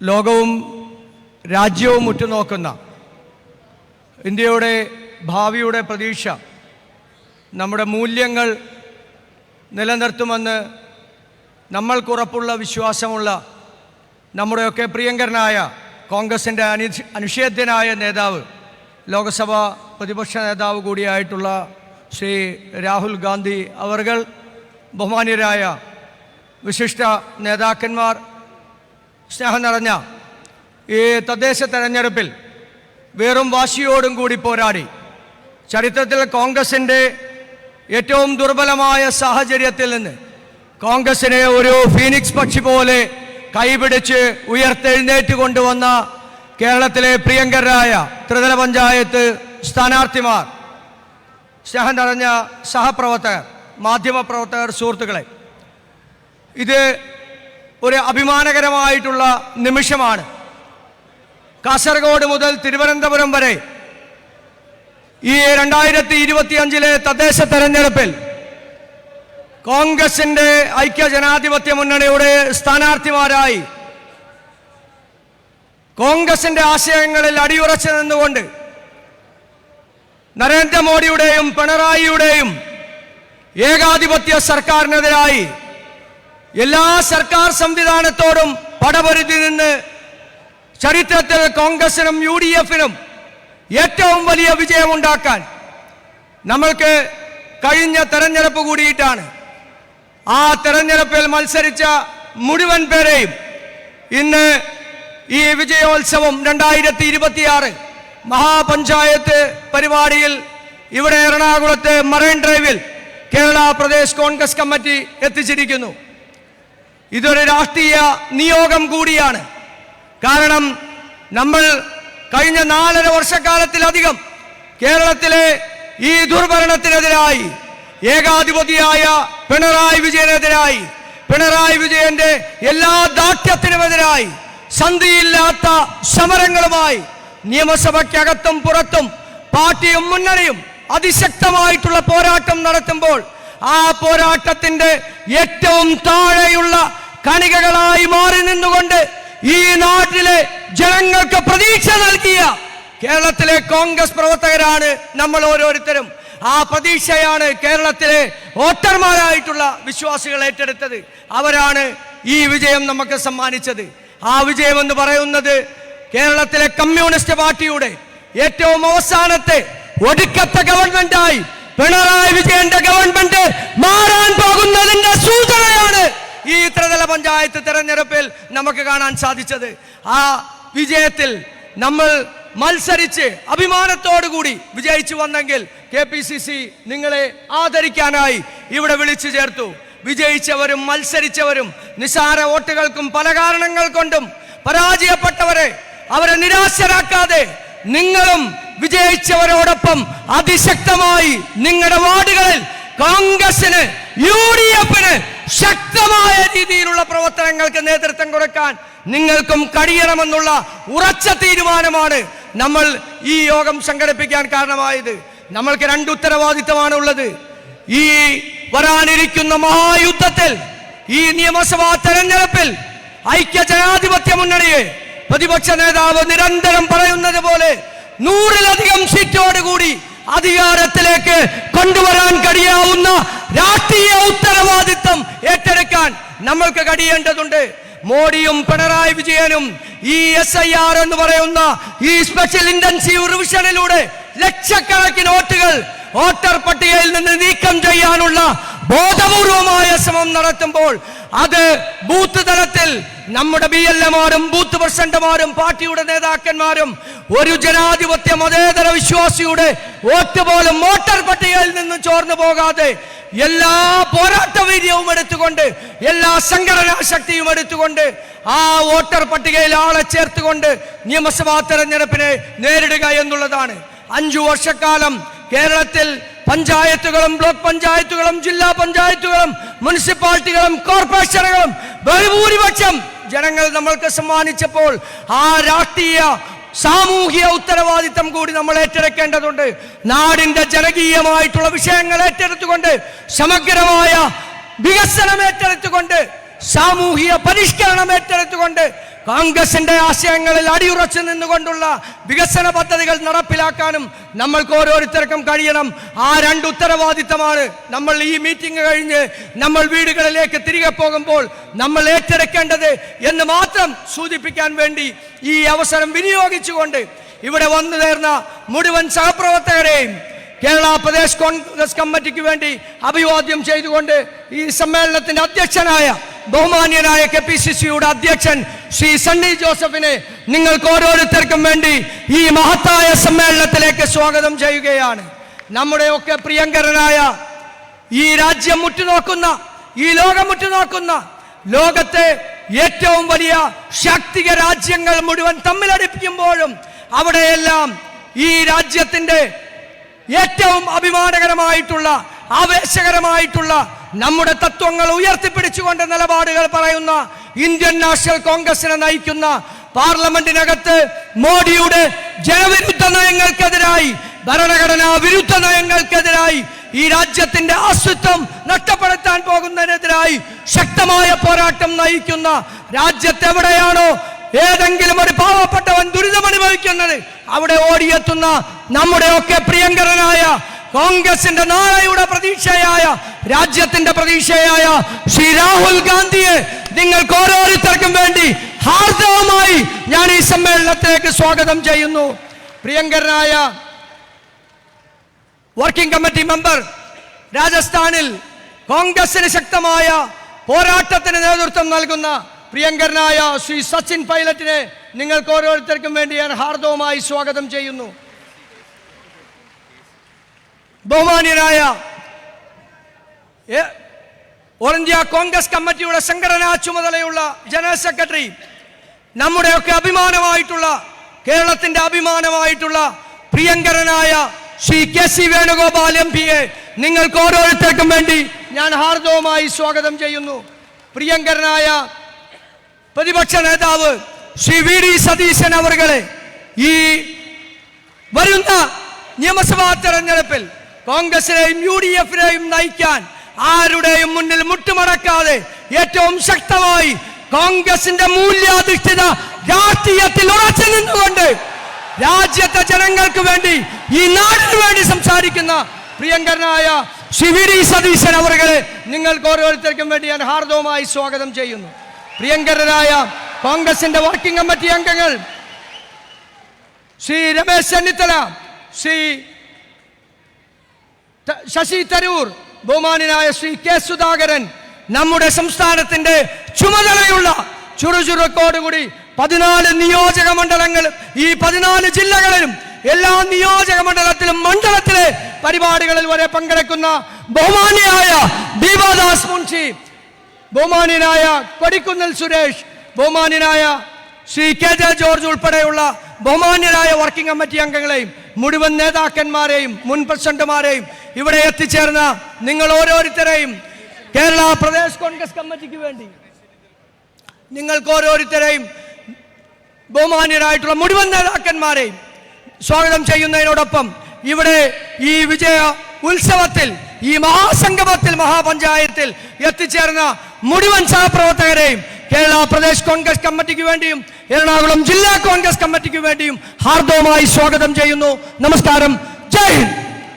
ലോകവും രാജ്യവും ഉറ്റുനോക്കുന്ന ഇന്ത്യയുടെ ഭാവിയുടെ പ്രതീക്ഷ നമ്മുടെ മൂല്യങ്ങൾ നിലനിർത്തുമെന്ന് നമ്മൾക്കുറപ്പുള്ള വിശ്വാസമുള്ള നമ്മുടെയൊക്കെ പ്രിയങ്കരനായ കോൺഗ്രസിന്റെ അനു അനുഷേദ്യനായ നേതാവ് ലോകസഭാ പ്രതിപക്ഷ നേതാവ് കൂടിയായിട്ടുള്ള ശ്രീ രാഹുൽ ഗാന്ധി അവർകൾ ബഹുമാന്യരായ വിശിഷ്ട നേതാക്കന്മാർ സ്നേഹം നിറഞ്ഞ ഈ തദ്ദേശ തെരഞ്ഞെടുപ്പിൽ വെറും വാശിയോടും കൂടി പോരാടി ചരിത്രത്തിൽ കോൺഗ്രസിന്റെ ഏറ്റവും ദുർബലമായ സാഹചര്യത്തിൽ നിന്ന് കോൺഗ്രസിനെ ഒരു ഫീനിക്സ് പക്ഷി പോലെ കൈപിടിച്ച് ഉയർത്തെഴുന്നേറ്റ് കൊണ്ടുവന്ന കേരളത്തിലെ പ്രിയങ്കരായ ത്രിതല പഞ്ചായത്ത് സ്ഥാനാർത്ഥിമാർ സ്നേഹം നിറഞ്ഞ സഹപ്രവർത്തകർ മാധ്യമപ്രവർത്തകർ സുഹൃത്തുക്കളെ ഇത് ഒരു അഭിമാനകരമായിട്ടുള്ള നിമിഷമാണ്. കാസർഗോഡ് മുതൽ തിരുവനന്തപുരം വരെ ഈ രണ്ടായിരത്തി ഇരുപത്തി അഞ്ചിലെ തദ്ദേശ തെരഞ്ഞെടുപ്പിൽ കോൺഗ്രസിന്റെ ഐക്യ ജനാധിപത്യ മുന്നണിയുടെ സ്ഥാനാർത്ഥിമാരായി കോൺഗ്രസിന്റെ ആശയങ്ങളിൽ അടിയുറച്ചു നിന്നുകൊണ്ട് നരേന്ദ്രമോദിയുടെയും പിണറായിയുടെയും ഏകാധിപത്യ സർക്കാരിനെതിരായി എല്ലാ സർക്കാർ സംവിധാനത്തോടും പടപൊരുതി നിന്ന് ചരിത്രത്തിൽ കോൺഗ്രസിനും യു ഡി എഫിനും ഏറ്റവും വലിയ വിജയമുണ്ടാക്കാൻ നമ്മൾക്ക് കഴിഞ്ഞ തെരഞ്ഞെടുപ്പ് കൂടിയിട്ടാണ്. ആ തെരഞ്ഞെടുപ്പിൽ മത്സരിച്ച മുഴുവൻ പേരെയും ഇന്ന് ഈ വിജയോത്സവം രണ്ടായിരത്തി ഇരുപത്തിയാറ് മഹാപഞ്ചായത്ത് പരിപാടിയിൽ ഇവിടെ എറണാകുളത്ത് മറൈൻ ഡ്രൈവിൽ കേരള പ്രദേശ് കോൺഗ്രസ് കമ്മിറ്റി എത്തിച്ചിരിക്കുന്നു. ഇതൊരു രാഷ്ട്രീയ നിയോഗം കൂടിയാണ്. കാരണം നമ്മൾ കഴിഞ്ഞ നാലര വർഷക്കാലത്തിലധികം കേരളത്തിലെ ഈ ദുർഭരണത്തിനെതിരായി ഏകാധിപതിയായ പിണറായി വിജയനെതിരായി പിണറായി വിജയന്റെ എല്ലാ ദാഠ്യത്തിനുമെതിരായി സന്ധിയില്ലാത്ത സമരങ്ങളുമായി നിയമസഭയ്ക്കകത്തും പുറത്തും പാർട്ടിയും മുന്നണിയും അതിശക്തമായിട്ടുള്ള പോരാട്ടം നടത്തുമ്പോൾ ആ പോരാട്ടത്തിന്റെ ഏറ്റവും താഴെയുള്ള കണികകളായി മാറി നിന്നുകൊണ്ട് ഈ നാട്ടിലെ ജനങ്ങൾക്ക് പ്രതീക്ഷ നൽകിയ കേരളത്തിലെ കോൺഗ്രസ് പ്രവർത്തകരാണ് നമ്മൾ ഓരോരുത്തരും. ആ പ്രതീക്ഷയാണ് കേരളത്തിലെ വോട്ടർമാരായിട്ടുള്ള വിശ്വാസികൾ ഏറ്റെടുത്തത്. അവരാണ് ഈ വിജയം നമുക്ക് സമ്മാനിച്ചത്. ആ വിജയം എന്ന് പറയുന്നത് കേരളത്തിലെ കമ്മ്യൂണിസ്റ്റ് പാർട്ടിയുടെ ഏറ്റവും അവസാനത്തെ ഒടുക്കത്തെ ഗവൺമെന്റായി പിണറായി വിജയന്റെ ഗവൺമെന്റ് മാറാൻ പോകുന്നതിന്റെ സൂചനയാണ് ഈ ത്രിതല പഞ്ചായത്ത് തെരഞ്ഞെടുപ്പിൽ നമുക്ക് കാണാൻ സാധിച്ചത്. ആ വിജയത്തിൽ നമ്മൾ മത്സരിച്ച് അഭിമാനത്തോടുകൂടി വിജയിച്ചു വന്നെങ്കിൽ കെ പി സി സി നിങ്ങളെ ആദരിക്കാനായി ഇവിടെ വിളിച്ചു ചേർത്തു. വിജയിച്ചവരും മത്സരിച്ചവരും നിസാര വോട്ടുകൾക്കും പല കാരണങ്ങൾ കൊണ്ടും പരാജയപ്പെട്ടവരെ അവരെ നിരാശരാക്കാതെ നിങ്ങളും വിജയിച്ചവരോടൊപ്പം അതിശക്തമായി നിങ്ങളുടെ വാർഡുകളിൽ കോൺഗ്രസിന് യു ഡി എഫിന് ശക്തമായ രീതിയിലുള്ള പ്രവർത്തനങ്ങൾക്ക് നേതൃത്വം കൊടുക്കാൻ നിങ്ങൾക്കും കഴിയണമെന്നുള്ള ഉറച്ച തീരുമാനമാണ് നമ്മൾ ഈ യോഗം സംഘടിപ്പിക്കാൻ കാരണമായത്. നമ്മൾക്ക് രണ്ട് ഉത്തരവാദിത്തമാണ് ഉള്ളത്. ഈ വരാനിരിക്കുന്ന മഹായുദ്ധത്തിൽ ഈ നിയമസഭാ തെരഞ്ഞെടുപ്പിൽ ഐക്യ ജനാധിപത്യ മുന്നണിയെ പ്രതിപക്ഷ നേതാവ് നിരന്തരം പറയുന്നത് പോലെ നൂറിലധികം സീറ്റോടുകൂടി അധികാരത്തിലേക്ക് കൊണ്ടുവരാൻ കഴിയാവുന്ന രാഷ്ട്രീയ ഉത്തരവാദിത്തം ഏറ്റെടുക്കാൻ നമ്മൾക്ക് കഴിയേണ്ടതുണ്ട് മോഡിയും പിണറായി വിജയനും ഈ എസ് ഐ ആർ എന്ന് പറയുന്ന ഈ സ്പെഷ്യൽ ഇന്റൻസീവ് റിവിഷനിലൂടെ ലക്ഷക്കണക്കിന് വോട്ടുകൾ വോട്ടർ പട്ടികയിൽ നിന്ന് നീക്കം ചെയ്യാനുള്ള ബോധപൂർവമായ ശ്രമം നടത്തുമ്പോൾ അത് ബൂത്ത് തലത്തിൽ നമ്മുടെ ബി എൽ എമാരും ബൂത്ത് പ്രസിഡന്റുമാരും പാർട്ടിയുടെ നേതാക്കന്മാരും ഒരു ജനാധിപത്യ മതേതര വിശ്വാസിയുടെ വോട്ട് പോലും വോട്ടർ പട്ടികയിൽ നിന്ന് ചോർന്നു പോകാതെ എല്ലാ പോരാട്ട വീര്യവും എടുത്തുകൊണ്ട് എല്ലാ സംഘടനാ ശക്തിയും എടുത്തുകൊണ്ട് ആ വോട്ടർ പട്ടികയിൽ ആളെ ചേർത്തുകൊണ്ട് നിയമസഭാ തെരഞ്ഞെടുപ്പിനെ നേരിടുക എന്നുള്ളതാണ്. അഞ്ചു വർഷക്കാലം കേരളത്തിൽ പഞ്ചായത്തുകളും ബ്ലോക്ക് പഞ്ചായത്തുകളും ജില്ലാ പഞ്ചായത്തുകളും മുനിസിപ്പാലിറ്റികളും കോർപ്പറേഷനുകളും ബഹുഭൂരിപക്ഷം ജനങ്ങൾ നമ്മൾക്ക് സമ്മാനിച്ചപ്പോൾ ആ രാഷ്ട്രീയ സാമൂഹിക ഉത്തരവാദിത്തം കൂടി നമ്മൾ ഏറ്റെടുക്കേണ്ടതുണ്ട്. നാടിന്റെ ജനകീയമായിട്ടുള്ള വിഷയങ്ങൾ ഏറ്റെടുത്തുകൊണ്ട് സമഗ്രമായ വികസനം ഏറ്റെടുത്തുകൊണ്ട് സാമൂഹിക പരിഷ്കരണം ഏറ്റെടുത്തുകൊണ്ട് കോൺഗ്രസിന്റെ ആശയങ്ങളിൽ അടിയുറച്ചു നിന്നുകൊണ്ടുള്ള വികസന പദ്ധതികൾ നടപ്പിലാക്കാനും നമ്മൾക്ക് ഓരോരുത്തർക്കും കഴിയണം. ആ രണ്ട് ഉത്തരവാദിത്തമാണ് നമ്മൾ ഈ മീറ്റിംഗ് കഴിഞ്ഞ് നമ്മൾ വീടുകളിലേക്ക് തിരികെ പോകുമ്പോൾ നമ്മൾ ഏറ്റെടുക്കേണ്ടത് എന്ന് മാത്രം സൂചിപ്പിക്കാൻ വേണ്ടി ഈ അവസരം വിനിയോഗിച്ചുകൊണ്ട് ഇവിടെ വന്നു നേർന്ന മുഴുവൻ സഹപ്രവർത്തകരെയും കേരള പ്രദേശ് കോൺഗ്രസ് കമ്മിറ്റിക്ക് വേണ്ടി അഭിവാദ്യം ചെയ്തുകൊണ്ട് ഈ സമ്മേളനത്തിന്റെ അധ്യക്ഷനായ ബഹുമാന്യനായ കെ പി സി സിയുടെ അധ്യക്ഷൻ ശ്രീ സണ്ണി ജോസഫിനെ നിങ്ങൾക്ക് ഓരോരുത്തർക്കും വേണ്ടി ഈ മഹത്തായ സമ്മേളനത്തിലേക്ക് സ്വാഗതം ചെയ്യുകയാണ്. നമ്മുടെയൊക്കെ പ്രിയങ്കരനായ ഈ രാജ്യം മുറ്റുനോക്കുന്ന ഈ ലോകം മുറ്റുനോക്കുന്ന ലോകത്തെ ഏറ്റവും വലിയ ശാക്തിക രാജ്യങ്ങൾ മുഴുവൻ തമ്മിലടിപ്പിക്കുമ്പോഴും അവിടെയെല്ലാം ഈ രാജ്യത്തിന്റെ ഏറ്റവും അഭിമാനകരമായിട്ടുള്ള ആവേശകരമായിട്ടുള്ള നമ്മുടെ തത്വങ്ങൾ ഉയർത്തിപ്പിടിച്ചുകൊണ്ട് നിലപാടുകൾ പറയുന്ന ഇന്ത്യൻ നാഷണൽ കോൺഗ്രസിനെ നയിക്കുന്ന പാർലമെന്റിനകത്ത് മോഡിയുടെ ജനവിരുദ്ധ നയങ്ങൾക്കെതിരായി ഭരണഘടനാ വിരുദ്ധ നയങ്ങൾക്കെതിരായി ഈ രാജ്യത്തിന്റെ അസ്തിത്വം നഷ്ടപ്പെടുത്താൻ പോകുന്നതിനെതിരായി ശക്തമായ പോരാട്ടം നയിക്കുന്ന രാജ്യത്തെവിടെയാണോ ഏതെങ്കിലും ഒരു പാവപ്പെട്ടവൻ ദുരിതമനുഭവിക്കുന്നത് അവിടെ ഓടിയെത്തുന്ന നമ്മുടെയൊക്കെ പ്രിയങ്കരനായ കോൺഗ്രസിന്റെ നാളെയുടെ പ്രതീക്ഷയായ രാജ്യത്തിന്റെ പ്രതീക്ഷയായ ശ്രീ രാഹുൽ ഗാന്ധിയെ നിങ്ങൾക്ക് ഓരോരുത്തർക്കും വേണ്ടി ഹാർദവമായി ഞാൻ ഈ സമ്മേളനത്തിലേക്ക് സ്വാഗതം ചെയ്യുന്നു. പ്രിയങ്കരനായ വർക്കിംഗ് കമ്മിറ്റി മെമ്പർ രാജസ്ഥാനിൽ കോൺഗ്രസിന് ശക്തമായ പോരാട്ടത്തിന് നേതൃത്വം നൽകുന്ന പ്രിയങ്കരനായ ശ്രീ സച്ചിൻ പൈലറ്റിനെ നിങ്ങൾക്ക് ഓരോരുത്തർക്കും വേണ്ടി ഞാൻ ഹാർദവമായി സ്വാഗതം ചെയ്യുന്നു. ബഹുമാന്യനായ ഓൾ ഇന്ത്യ കോൺഗ്രസ് കമ്മിറ്റിയുടെ സംഘടനാ ചുമതലയുള്ള ജനറൽ സെക്രട്ടറി നമ്മുടെയൊക്കെ അഭിമാനമായിട്ടുള്ള കേരളത്തിന്റെ അഭിമാനമായിട്ടുള്ള പ്രിയങ്കരനായ Shri K C Venugopal M പിയെ നിങ്ങൾക്ക് ഓരോരുത്തർക്കും വേണ്ടി ഞാൻ ഹാർദവുമായി സ്വാഗതം ചെയ്യുന്നു. പ്രിയങ്കരനായ പ്രതിപക്ഷ നേതാവ് ശ്രീ വി ഡി സതീശൻ അവർകളെ ഈ വരുന്ന നിയമസഭാ തെരഞ്ഞെടുപ്പിൽ കോൺഗ്രസിനെയും യു ഡി എഫിനെയും നയിക്കാൻ ആരുടെയും മുന്നിൽ മുട്ടുമടക്കാതെ ഏറ്റവും ശക്തമായി കോൺഗ്രസിന്റെ മൂല്യാധിഷ്ഠിത രാഷ്ട്രീയത്തിൽ ഉറച്ചു നിന്നുകൊണ്ട് രാജ്യത്തെ ജനങ്ങൾക്ക് വേണ്ടി ഈ നാടിന് വേണ്ടി സംസാരിക്കുന്ന പ്രിയങ്കരനായ ശിവിരി സതീശൻ അവരെ നിങ്ങൾക്ക് ഓരോരുത്തർക്കും വേണ്ടി ഞാൻ ഹാർദവുമായി സ്വാഗതം ചെയ്യുന്നു. പ്രിയങ്കരനായ കോൺഗ്രസിന്റെ വർക്കിംഗ് കമ്മിറ്റി അംഗങ്ങൾ ശ്രീ രമേശ് ചെന്നിത്തല ശ്രീ ശശി തരൂർ ബഹുമാനായ ശ്രീ കെ സുധാകരൻ നമ്മുടെ സംസ്ഥാനത്തിന്റെ ചുമതലയുള്ള ചുറുചുറുക്കോടുകൂടി പതിനാല് നിയോജക മണ്ഡലങ്ങളും ഈ പതിനാല് ജില്ലകളിലും എല്ലാ നിയോജക മണ്ഡലത്തിലും മണ്ഡലത്തിലെ പരിപാടികളിൽ വരെ പങ്കെടുക്കുന്ന ബഹുമാനിയായ ദീപാദാസ് മുൻഷി ബഹുമാനിയനായ കൊടിക്കുന്നിൽ സുരേഷ് ബഹുമാനിയനായ ശ്രീ കെ ജെ ജോർജ് ഉൾപ്പെടെയുള്ള ബഹുമാന്യരായ വർക്കിംഗ് കമ്മിറ്റി അംഗങ്ങളെയും മുഴുവൻ നേതാക്കന്മാരെയും മുൻ പ്രസിഡന്റുമാരെയും ഇവിടെ എത്തിച്ചേർന്ന നിങ്ങൾ ഓരോരുത്തരെയും കേരള പ്രദേശ് കോൺഗ്രസ് കമ്മിറ്റിക്ക് വേണ്ടി നിങ്ങൾക്ക് ഓരോരുത്തരെയും ബഹുമാന്യരായിട്ടുള്ള മുഴുവൻ നേതാക്കന്മാരെയും സ്വാഗതം ചെയ്യുന്നതിനോടൊപ്പം ഇവിടെ ഈ വിജയ ഉത്സവത്തിൽ ഈ മഹാസംഗമത്തിൽ മഹാപഞ്ചായത്തിൽ എത്തിച്ചേർന്ന മുഴുവൻ സഹപ്രവർത്തകരെയും കേരള പ്രദേശ് കോൺഗ്രസ് കമ്മിറ്റിക്ക് വേണ്ടിയും എറണാകുളം ജില്ലാ കോൺഗ്രസ് കമ്മിറ്റിക്ക് വേണ്ടിയും ഹാർദവമായി സ്വാഗതം ചെയ്യുന്നു. നമസ്കാരം. ജയ് ഹിന്ദ്.